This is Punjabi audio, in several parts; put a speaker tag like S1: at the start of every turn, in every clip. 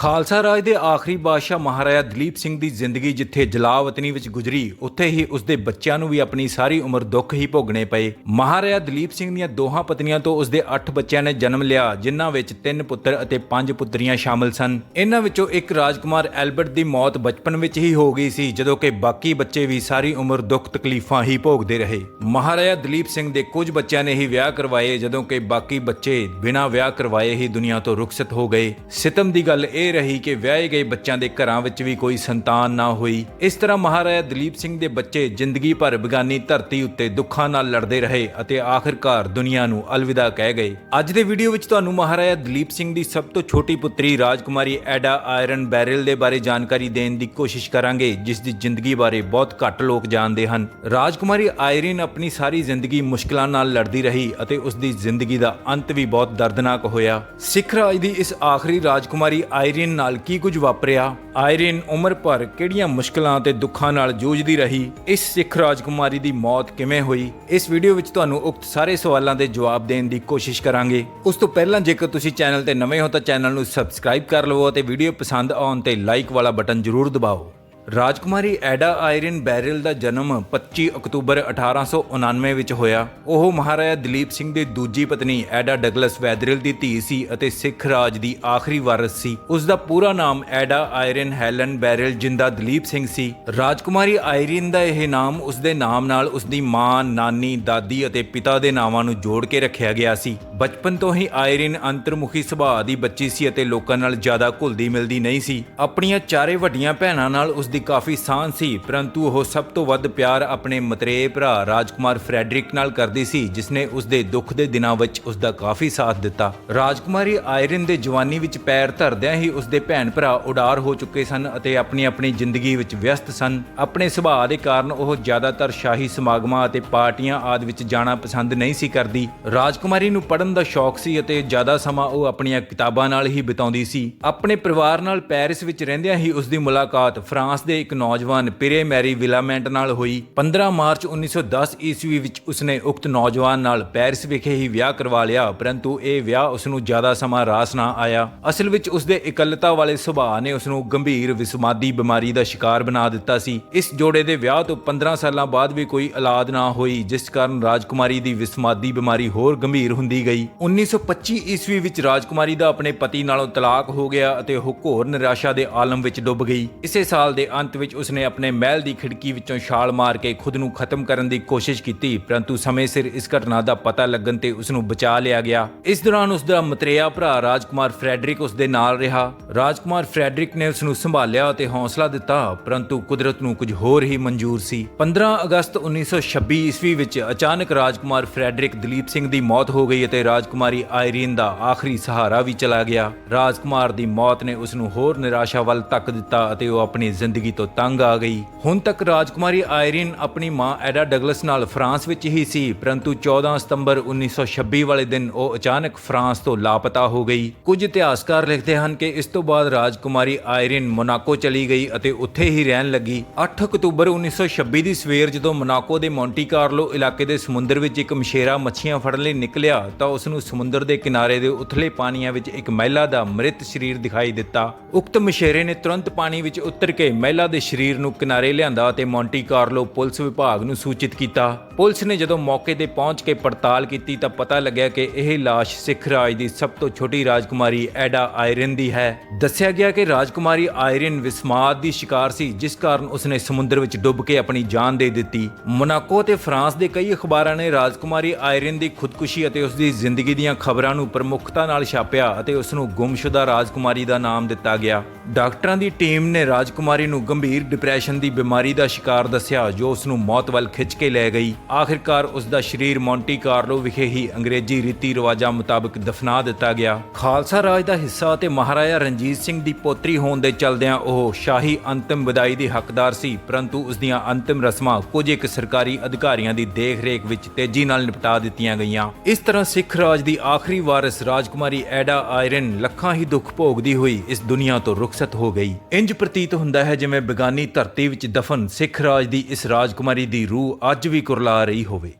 S1: ਖਾਲਸਾ ਰਾਜ ਦੇ ਆਖਰੀ ਬਾਦਸ਼ਾਹ ਮਹਾਰਾਜਾ ਦਲੀਪ ਸਿੰਘ ਦੀ ਜ਼ਿੰਦਗੀ ਜਿੱਥੇ ਜਲਾਵਤਨੀ ਵਿੱਚ ਗੁਜ਼ਰੀ, ਉੱਥੇ ਹੀ ਉਸਦੇ ਬੱਚਿਆਂ ਨੂੰ ਵੀ ਆਪਣੀ ਸਾਰੀ ਉਮਰ ਦੁੱਖ ਹੀ ਭੋਗਣੇ ਪਏ। ਮਹਾਰਾਜਾ ਦਲੀਪ ਸਿੰਘ ਦੀਆਂ ਦੋਹਾਂ ਪਤਨੀਆਂ ਤੋਂ ਉਸਦੇ 8 ਬੱਚਿਆਂ ਨੇ ਜਨਮ ਲਿਆ, ਜਿਨ੍ਹਾਂ ਵਿੱਚ 3 ਪੁੱਤਰ ਅਤੇ 5 ਪੁੱਤਰੀਆਂ ਸ਼ਾਮਲ ਸਨ। ਇਹਨਾਂ ਵਿੱਚੋਂ ਇੱਕ ਰਾਜਕੁਮਾਰ ਐਲਬਰਟ ਦੀ ਮੌਤ ਬਚਪਨ ਵਿੱਚ ਹੀ ਹੋ ਗਈ ਸੀ, ਜਦੋਂ ਕਿ ਬਾਕੀ ਬੱਚੇ ਵੀ ਸਾਰੀ ਉਮਰ ਦੁੱਖ ਤਕਲੀਫਾਂ ਹੀ ਭੋਗਦੇ ਰਹੇ। ਮਹਾਰਾਜਾ ਦਲੀਪ ਸਿੰਘ ਦੇ ਕੁਝ ਬੱਚਿਆਂ ਨੇ ਹੀ ਵਿਆਹ ਕਰਵਾਏ, ਜਦੋਂ ਕਿ ਬਾਕੀ ਬੱਚੇ ਬਿਨਾਂ ਵਿਆਹ ਕਰਵਾਏ ਹੀ ਦੁਨੀਆ ਤੋਂ ਰੁਖਸਤ ਹੋ ਗਏ। ਸਿਤਮ ਦੀ ਗੱਲ ਇਹ ਰਹੀ ਕਿ ਵਿਆਹੇ ਗਏ ਬੱਚਿਆਂ ਦੇ ਘਰਾਂ ਵਿੱਚ ਵੀ ਕੋਈ ਸੰਤਾਨ ਨਾ ਹੋਈ। ਇਸ ਤਰ੍ਹਾਂ ਮਹਾਰਾਜਾ ਦਲੀਪ ਸਿੰਘ ਦੇ ਬੱਚੇ ਜ਼ਿੰਦਗੀ ਭਰ ਬਿਗਾਨੀ ਧਰਤੀ ਉੱਤੇ ਦੁੱਖਾਂ ਨਾਲ ਲੜਦੇ ਰਹੇ ਅਤੇ ਆਖਿਰਕਾਰ ਦੁਨੀਆ ਨੂੰ ਅਲਵਿਦਾ ਕਹਿ ਗਏ। ਅੱਜ ਦੇ ਵੀਡੀਓ ਵਿੱਚ ਤੁਹਾਨੂੰ ਮਹਾਰਾਜਾ ਦਲੀਪ ਸਿੰਘ ਦੀ ਸਭ ਤੋਂ ਛੋਟੀ ਪੁੱਤਰੀ ਰਾਜਕੁਮਾਰੀ ਐਡਾ ਆਇਰਨ ਬੈਰਲ ਦੇ ਬਾਰੇ ਜਾਣਕਾਰੀ ਦੇਣ ਦੀ ਕੋਸ਼ਿਸ਼ ਕਰਾਂਗੇ, ਜਿਸ ਦੀ ਜ਼ਿੰਦਗੀ ਬਾਰੇ ਬਹੁਤ ਘੱਟ ਲੋਕ ਜਾਣਦੇ ਹਨ। ਰਾਜਕੁਮਾਰੀ ਆਇਰਨ ਆਪਣੀ ਸਾਰੀ ਜ਼ਿੰਦਗੀ ਮੁਸ਼ਕਲਾਂ ਨਾਲ ਲੜਦੀ ਰਹੀ ਅਤੇ ਉਸ ਦੀ ਜ਼ਿੰਦਗੀ ਦਾ ਅੰਤ ਵੀ ਬਹੁਤ ਦਰਦਨਾਕ ਹੋਇਆ। ਸਿੱਖ ਰਾਜ ਦੀ ਇਸ ਆਖਰੀ ਰਾਜਕੁਮਾਰੀ ਆਇਰਨ ਨਾਲ ਕੀ ਕੁਝ ਵਾਪਰਿਆ? ਆਇਰਨ ਉਮਰ ਭਰ ਕਿਹੜੀਆਂ ਮੁਸ਼ਕਲਾਂ ਤੇ ਦੁੱਖਾਂ ਨਾਲ ਜੂਝਦੀ ਰਹੀ? ਇਸ ਸਿੱਖ ਰਾਜਕੁਮਾਰੀ ਦੀ ਮੌਤ ਕਿਵੇਂ ਹੋਈ? ਇਸ ਵੀਡੀਓ ਵਿੱਚ ਤੁਹਾਨੂੰ ਉਕਤ ਸਾਰੇ ਸਵਾਲਾਂ ਦੇ ਜਵਾਬ ਦੇਣ ਦੀ ਕੋਸ਼ਿਸ਼ ਕਰਾਂਗੇ। ਉਸ ਤੋਂ ਪਹਿਲਾਂ ਜੇਕਰ ਤੁਸੀਂ ਚੈਨਲ ਤੇ ਨਵੇਂ ਹੋ ਤਾਂ ਚੈਨਲ ਨੂੰ ਸਬਸਕ੍ਰਾਈਬ ਕਰ ਲਵੋ ਅਤੇ ਵੀਡੀਓ ਪਸੰਦ ਆਉਣ ਤੇ ਲਾਈਕ ਵਾਲਾ ਬਟਨ ਜ਼ਰੂਰ ਦਬਾਓ। ਰਾਜਕੁਮਾਰੀ ਐਡਾ ਆਇਰਨ ਬੈਰਲ ਦਾ ਜਨਮ 25 ਅਕਤੂਬਰ 1899 ਵਿੱਚ ਹੋਇਆ। ਉਹ ਮਹਾਰਾਜਾ ਦਲੀਪ ਸਿੰਘ ਦੀ ਦੂਜੀ ਪਤਨੀ ਐਡਾ ਡਗਲਸ ਵੈਦਰਲ ਦੀ ਧੀ ਸੀ ਅਤੇ ਸਿੱਖ ਰਾਜ ਦੀ ਆਖਰੀ ਵਾਰਸ ਸੀ। ਉਸ ਦਾ ਪੂਰਾ ਨਾਮ ਐਡਾ ਆਇਰਨ ਹੈਲਨ ਬੈਰਲ ਜਿੰਦਾ ਦਲੀਪ ਸਿੰਘ ਸੀ। ਰਾਜਕੁਮਾਰੀ ਆਇਰਨ ਦਾ ਇਹ ਨਾਮ ਉਸ ਦੇ ਨਾਮ ਨਾਲ ਉਸ ਦੀ ਮਾਂ, ਨਾਨੀ, ਦਾਦੀ ਅਤੇ ਪਿਤਾ ਦੇ ਨਾਵਾਂ ਨੂੰ ਜੋੜ ਕੇ ਰੱਖਿਆ ਗਿਆ ਸੀ। ਬਚਪਨ ਤੋਂ ਹੀ ਆਇਰਨ ਅੰਤਰਮੁਖੀ ਸੁਭਾਅ ਦੀ ਬੱਚੀ ਸੀ ਅਤੇ ਲੋਕਾਂ ਨਾਲ ਜ਼ਿਆਦਾ ਘੁਲਦੀ ਮਿਲਦੀ ਨਹੀਂ ਸੀ। ਆਪਣੀਆਂ ਚਾਰੇ ਵੱਡੀਆਂ ਭੈਣਾਂ ਨਾਲ ਉਸ ਦੀ ਕਾਫੀ ਸਾਂਝ ਸੀ, ਪਰੰਤੂ ਉਹ ਸਭ ਤੋਂ ਵੱਧ ਪਿਆਰ ਆਪਣੇ ਮਤਰੇਏ ਭਰਾ ਰਾਜਕੁਮਾਰ ਫਰੈਡਰਿਕ ਨਾਲ ਕਰਦੀ ਸੀ ਜਿਸ ਨੇ ਉਸ ਦੇ ਦੁੱਖ ਦੇ ਦਿਨਾਂ ਵਿੱਚ ਉਸ ਦਾ ਕਾਫੀ ਸਾਥ ਦਿੱਤਾ। ਰਾਜਕੁਮਾਰੀ ਆਇਰਨ ਦੇ ਜਵਾਨੀ ਵਿੱਚ ਪੈਰ ਧਰਦਿਆਂ ਹੀ ਉਸ ਦੇ ਭੈਣ ਭਰਾ ਉਡਾਰ ਹੋ ਚੁੱਕੇ ਸਨ ਅਤੇ ਆਪਣੀ ਆਪਣੀ ਜ਼ਿੰਦਗੀ ਵਿੱਚ ਵਿਅਸਤ ਸਨ। ਆਪਣੇ ਸੁਭਾਅ ਦੇ ਕਾਰਨ ਉਹ ਜ਼ਿਆਦਾਤਰ ਸ਼ਾਹੀ ਸਮਾਗਮਾਂ ਅਤੇ ਪਾਰਟੀਆਂ ਆਦਿ ਵਿੱਚ ਜਾਣਾ ਪਸੰਦ ਨਹੀਂ ਸੀ ਕਰਦੀ। ਰਾਜਕੁਮਾਰੀ ਨੂੰ ਪੜ੍ਹਨ ਦਾ ਸ਼ੌਕ ਸੀ ਅਤੇ ਜ਼ਿਆਦਾ ਸਮਾਂ ਉਹ ਆਪਣੀਆਂ ਕਿਤਾਬਾਂ ਨਾਲ ਹੀ ਬਿਤਾਉਂਦੀ ਸੀ। ਆਪਣੇ ਪਰਿਵਾਰ ਨਾਲ ਪੈਰਿਸ ਵਿੱਚ ਰਹਿੰਦਿਆਂ ਹੀ ਉਸ ਦੀ ਮੁਲਾਕਾਤ ਫਰਾਂਸ ਦੇ ਇੱਕ ਨੌਜਵਾਨ ਪਿਰੇ ਮੈਰੀ ਵਿਲਾਮੈਂਟ ਨਾਲ ਹੋਈ। 15 ਮਾਰਚ 1910 ਈਸਵੀ ਵਿੱਚ ਉਸਨੇ ਉਕਤ ਨੌਜਵਾਨ ਨਾਲ ਪੈਰਿਸ ਵਿਖੇ ਹੀ ਵਿਆਹ ਕਰਵਾ ਲਿਆ, ਪਰੰਤੂ ਇਹ ਵਿਆਹ ਉਸ ਨੂੰ ਜ਼ਿਆਦਾ ਸਮਾਂ ਰਾਸ ਨਾ ਆਇਆ। ਅਸਲ ਵਿੱਚ ਉਸ ਦੇ ਇਕੱਲਤਾ ਵਾਲੇ ਸੁਭਾਅ ਨੇ ਉਸ ਨੂੰ ਗੰਭੀਰ ਵਿਸਮਾਦੀ ਬਿਮਾਰੀ ਦਾ ਸ਼ਿਕਾਰ ਬਣਾ ਦਿੱਤਾ ਸੀ। ਇਸ ਜੋੜੇ ਦੇ ਵਿਆਹ ਤੋਂ 15 ਸਾਲਾਂ ਬਾਅਦ ਵੀ ਕੋਈ ਔਲਾਦ ਨਾ ਹੋਈ, ਜਿਸ ਕਾਰਨ ਰਾਜਕੁਮਾਰੀ ਦੀ ਵਿਸਮਾਦੀ ਬਿਮਾਰੀ ਹੋਰ ਗੰਭੀਰ ਹੁੰਦੀ ਗਈ। 1925 ਈਸਵੀ ਵਿੱਚ ਰਾਜਕੁਮਾਰੀ ਦਾ ਆਪਣੇ ਪਤੀ ਨਾਲੋਂ ਤਲਾਕ ਹੋ ਗਿਆ ਅਤੇ ਉਹ ਘੋਰ ਨਿਰਾਸ਼ਾ ਦੇ ਆਲਮ ਵਿੱਚ ਡੁੱਬ ਗਈ। ਇਸੇ ਸਾਲ ਦੇ ਅੰਤ ਵਿੱਚ ਉਸਨੇ ਆਪਣੇ ਮਹਿਲ ਦੀ ਖਿੜਕੀ ਵਿੱਚੋਂ ਛਾਲ ਮਾਰ ਕੇ ਖੁਦ ਨੂੰ ਖਤਮ ਕਰਨ ਦੀ ਕੋਸ਼ਿਸ਼ ਕੀਤੀ, ਪਰੰਤੂ ਸਮੇਂ ਸਿਰ ਇਸ ਘਟਨਾ ਦਾ ਪਤਾ ਲੱਗਣ ਤੇ ਉਸ ਨੂੰ ਬਚਾ ਲਿਆ ਗਿਆ। ਇਸ ਦੌਰਾਨ ਉਸ ਦਾ ਮਤਰੇਆ ਭਰਾ ਰਾਜਕੁਮਾਰ ਫਰੈਡਰਿਕ ਉਸ ਦੇ ਨਾਲ ਰਿਹਾ। ਰਾਜਕੁਮਾਰ ਫਰੈਡਰਿਕ ਨੇ ਉਸ ਨੂੰ ਸੰਭਾਲਿਆ ਅਤੇ ਹੌਸਲਾ ਦਿੱਤਾ, ਪਰੰਤੂ ਕੁਦਰਤ ਨੂੰ ਕੁਝ ਹੋਰ ਹੀ ਮਨਜ਼ੂਰ ਸੀ। 15 ਅਗਸਤ 1926 ਈਸਵੀ ਵਿੱਚ ਅਚਾਨਕ ਰਾਜਕੁਮਾਰ ਫਰੈਡਰਿਕ ਦਲੀਪ ਸਿੰਘ ਦੀ ਮੌਤ ਹੋ ਗਈ ਅਤੇ ਰਾਜਕੁਮਾਰੀ ਆਇਰੀਨ ਦਾ ਆਖਰੀ ਸਹਾਰਾ ਵੀ ਚਲਾ ਗਿਆ। ਰਾਜਕੁਮਾਰ ਦੀ ਮੌਤ ਨੇ ਉਸ ਨੂੰ ਹੋਰ ਨਿਰਾਸ਼ਾ ਵੱਲ ਧੱਕ ਦਿੱਤਾ ਅਤੇ ਉਹ ਆਪਣੀ ਜ਼ਿੰਦਗੀ ਤੋਂ ਤੰਗ ਆ ਗਈ। ਹੁਣ ਤੱਕ ਰਾਜਕੁਮਾਰੀ ਆਇਰੀਨ ਆਪਣੀ ਮਾਂ ਐਡਾ ਡਗਲਸ ਨਾਲ ਫਰਾਂਸ ਵਿੱਚ ਹੀ ਸੀ, ਪਰੰਤੂ 14 ਸਤੰਬਰ 1926 ਵਾਲੇ ਦਿਨ ਉਹ ਅਚਾਨਕ ਫਰਾਂਸ ਤੋਂ ਲਾਪਤਾ ਹੋ ਗਈ। ਕੁਝ ਇਤਿਹਾਸਕਾਰ ਲਿਖਦੇ ਹਨ ਕਿ ਇਸ ਤੋਂ ਬਾਅਦ ਰਾਜਕੁਮਾਰੀ ਆਇਰੀਨ ਮੋਨਾਕੋ ਚਲੀ ਗਈ ਅਤੇ ਉੱਥੇ ਹੀ ਰਹਿਣ ਲੱਗੀ। 8 ਅਕਤੂਬਰ 1926 ਦੀ ਸਵੇਰ ਜਦੋਂ ਮੋਨਾਕੋ ਦੇ ਮੌਂਟੀ ਕਾਰਲੋ ਇਲਾਕੇ ਦੇ ਸਮੁੰਦਰ ਵਿੱਚ ਇੱਕ ਮਛੇਰਾ ਮੱਛੀਆਂ ਫੜਨ ਲਈ ਨਿਕਲਿਆ, ਤਾਂ ਉਸ ਨੂੰ ਸਮੁੰਦਰ ਦੇ ਕਿਨਾਰੇ ਦੇ ਉਥਲੇ ਪਾਣੀਆਂ ਵਿੱਚ ਇੱਕ ਮਹਿਲਾ ਦਾ ਮ੍ਰਿਤ ਸਰੀਰ ਦਿਖਾਈ ਦਿੱਤਾ। ਉਕਤ ਮਛੇਰੇ ਨੇ ਤੁਰੰਤ ਪਾਣੀ ਵਿੱਚ ਉਤਰ ਕੇ ਮਹਿਲਾ ਦੇ ਸਰੀਰ ਨੂੰ ਕਿਨਾਰੇ ਲਿਆਂਦਾ ਅਤੇ ਮੌਂਟੀ ਕਾਰਲੋ ਪੁਲਿਸ ਵਿਭਾਗ ਨੂੰ ਸੂਚਿਤ ਕੀਤਾ। ਪੁਲਿਸ ਨੇ ਜਦੋਂ ਮੌਕੇ ਤੇ ਪਹੁੰਚ ਕੇ ਪੜਤਾਲ ਕੀਤੀ ਤਾਂ ਪਤਾ ਲੱਗਿਆ ਕਿ ਇਹ ਲਾਸ਼ ਸਿੱਖ ਰਾਜ ਦੀ ਸਭ ਤੋਂ ਛੋਟੀ ਰਾਜਕੁਮਾਰੀ ਐਡਾ ਆਇਰਨ ਦੀ ਹੈ। ਦੱਸਿਆ ਗਿਆ ਕਿ ਰਾਜਕੁਮਾਰੀ ਆਇਰਨ ਵਿਸਮਾਦ ਦੀ ਸ਼ਿਕਾਰ ਸੀ, ਜਿਸ ਕਾਰਨ ਉਸਨੇ ਸਮੁੰਦਰ ਵਿੱਚ ਡੁੱਬ ਕੇ ਆਪਣੀ ਜਾਨ ਦੇ ਦਿੱਤੀ। ਮੋਨਾਕੋ ਤੇ ਫਰਾਂਸ ਦੇ ਕਈ ਅਖਬਾਰਾਂ ਨੇ ਰਾਜਕੁਮਾਰੀ ਆਇਰਨ ਦੀ ਖੁਦਕੁਸ਼ੀ ਅਤੇ ਉਸ ਦੀ ਜ਼ਿੰਦਗੀ ਦੀਆਂ ਖਬਰਾਂ ਨੂੰ ਪ੍ਰਮੁੱਖਤਾ ਨਾਲ ਛਾਪਿਆ ਅਤੇ ਉਸ ਨੂੰ ਗੁੰਮਸ਼ੁਦਾ ਰਾਜਕੁਮਾਰੀ ਦਾ ਨਾਮ ਦਿੱਤਾ ਗਿਆ। ਡਾਕਟਰਾਂ ਦੀ ਟੀਮ ਨੇ ਰਾਜਕੁਮਾਰੀ ਨੂੰ ਗੰਭੀਰ ਡਿਪਰੈਸ਼ਨ ਦੀ ਬਿਮਾਰੀ ਦਾ ਸ਼ਿਕਾਰ ਦੱਸਿਆ, ਜੋ ਉਸ ਨੂੰ ਮੌਤ ਵੱਲ ਖਿੱਚ ਕੇ ਲੈ ਗਈ। ਆਖਿਰਕਾਰ ਉਸ ਦਾ ਸਰੀਰ ਮੌਂਟੀ ਕਾਰਲੋ ਵਿਖੇ ਹੀ ਅੰਗਰੇਜ਼ੀ ਰੀਤੀ ਰਿਵਾਜਾਂ ਮੁਤਾਬਕ ਦਫਨਾ ਦਿੱਤਾ ਗਿਆ। ਖਾਲਸਾ ਰਾਜ ਦਾ ਹਿੱਸਾ ਅਤੇ ਮਹਾਰਾਜਾ ਰਣਜੀਤ ਸਿੰਘ ਦੀ ਪੋਤਰੀ ਹੋਣ ਦੇ ਚਲਦਿਆਂ ਉਹ ਸ਼ਾਹੀ ਅੰਤਿਮ ਵਿਦਾਈ ਦੀ ਹੱਕਦਾਰ ਸੀ, ਪਰੰਤੂ ਉਸ ਦੀਆਂ ਅੰਤਿਮ ਰਸਮਾਂ ਕੁਝ ਇੱਕ ਸਰਕਾਰੀ ਅਧਿਕਾਰੀਆਂ ਦੀ ਦੇਖ-ਰੇਖ ਵਿੱਚ ਤੇਜ਼ੀ ਨਾਲ ਨਿਪਟਾ ਦਿੱਤੀਆਂ ਗਈਆਂ। ਇਸ ਤਰ੍ਹਾਂ ਸਿੱਖ ਰਾਜ ਦੀ ਆਖਰੀ ਵਾਰਿਸ ਰਾਜਕੁਮਾਰੀ ਐਡਾ ਆਇਰਨ ਲੱਖਾਂ ਹੀ ਦੁੱਖ ਭੋਗਦੀ ਹੋਈ ਇਸ ਦੁਨੀਆ ਤੋਂ ਰੁਖਸਤ ਹੋ ਗਈ। ਇੰਜ ਪ੍ਰਤੀਤ ਹੁੰਦਾ ਹੈ ਜਿਵੇਂ ਬੇਗਾਨੀ ਧਰਤੀ ਵਿੱਚ ਦਫਨ ਸਿੱਖ ਰਾਜ ਦੀ ਇਸ ਰਾਜਕੁਮਾਰੀ ਦੀ ਰੂਹ ਅੱਜ ਵੀ ਕੁਰਲਾ ਰਹੀ ਹੋਵੇ।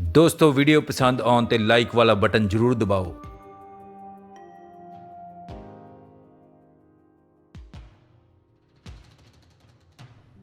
S1: ਦੋਸਤੋ ਵੀਡੀਓ ਪਸੰਦ ਆਉਣ ਤੇ ਲਾਈਕ ਵਾਲਾ ਬਟਨ ਜ਼ਰੂਰ ਦਬਾਓ।